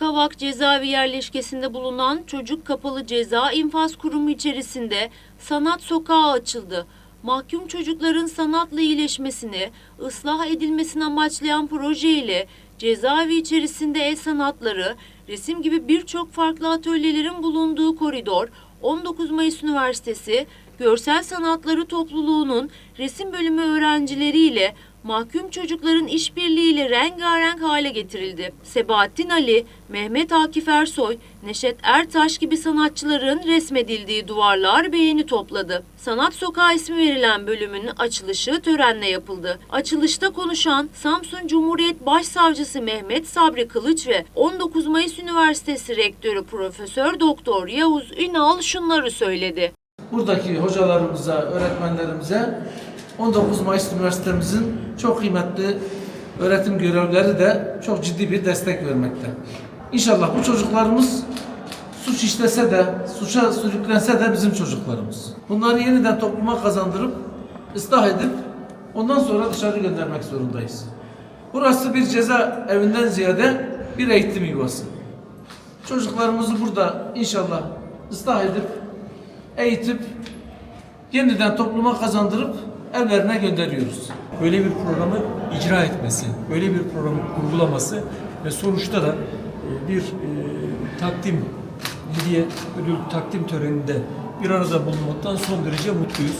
Kavak cezaevi yerleşkesinde bulunan çocuk kapalı ceza infaz kurumu içerisinde sanat sokağı açıldı. Mahkum çocukların sanatla iyileşmesini, ıslah edilmesini amaçlayan proje ile cezaevi içerisinde el sanatları, resim gibi birçok farklı atölyelerin bulunduğu koridor, 19 Mayıs Üniversitesi Görsel Sanatları Topluluğu'nun resim bölümü öğrencileriyle mahkum çocukların işbirliğiyle rengarenk hale getirildi. Sebahattin Ali, Mehmet Akif Ersoy, Neşet Ertaş gibi sanatçıların resmedildiği duvarlar beğeni topladı. Sanat Sokağı ismi verilen bölümün açılışı törenle yapıldı. Açılışta konuşan Samsun Cumhuriyet Başsavcısı Mehmet Sabri Kılıç ve 19 Mayıs Üniversitesi Rektörü Profesör Doktor Yavuz Ünal şunları söyledi. buradaki hocalarımıza, öğretmenlerimize 19 Mayıs Üniversitemizin çok kıymetli öğretim görevlileri de çok ciddi bir destek vermekte. İnşallah bu çocuklarımız suç işlese de, suça sürüklense de bizim çocuklarımız. Bunları yeniden topluma kazandırıp, ıslah edip ondan sonra dışarı göndermek zorundayız. Burası bir ceza evinden ziyade bir eğitim yuvası. Çocuklarımızı burada inşallah ıslah edip, eğitip, yeniden topluma kazandırıp evlerine gönderiyoruz. böyle bir programı icra etmesi, böyle bir programı kurgulaması ve sonuçta da e, bir e, takdim, hediye ödül takdim töreninde bir arada bulunmaktan son derece mutluyuz.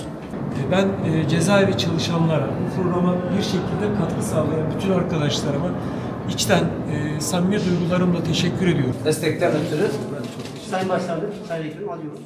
E, Ben e, cezaevi çalışanlara, bu programa bir şekilde katkı sağlayan bütün arkadaşlarıma içten e, samimi duygularımla teşekkür ediyorum. Destekten ötürü Sayın Başsavcım, Sayın Vekilim alıyoruz.